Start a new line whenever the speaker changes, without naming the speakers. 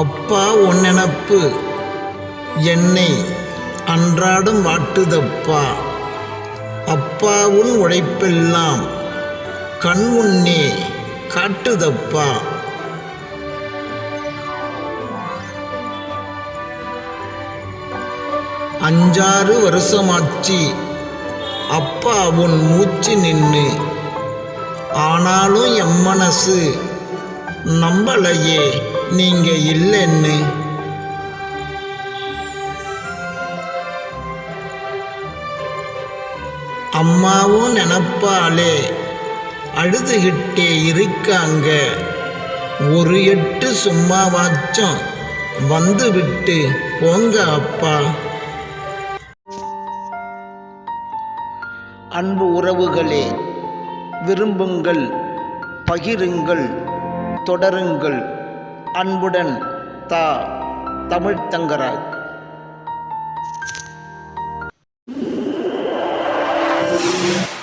அப்பா உன்னெனப்பு என்னை அன்றாடம் வாட்டுதப்பா. அப்பாவுன் உழைப்பெல்லாம் கண் முன்னே காட்டுதப்பா. அஞ்சாறு வருஷமாச்சு. அப்பா உன் மூச்சு நின்று ஆனாலும் எம்மனசு நம்மளையே நம்பலையே. நீங்க இல்லைன்னு. அம்மாவும் நினப்பாலே அழுதுகிட்டே இருக்காங்க. ஒரு எட்டு சும்மாவாச்சும் வந்து விட்டு போங்க அப்பா. அன்பு உறவுகளே விரும்புங்கள் பகிருங்கள். தொடருங்கள் அன்புடன் தா தமிழ் தங்கராஜ் Yeah.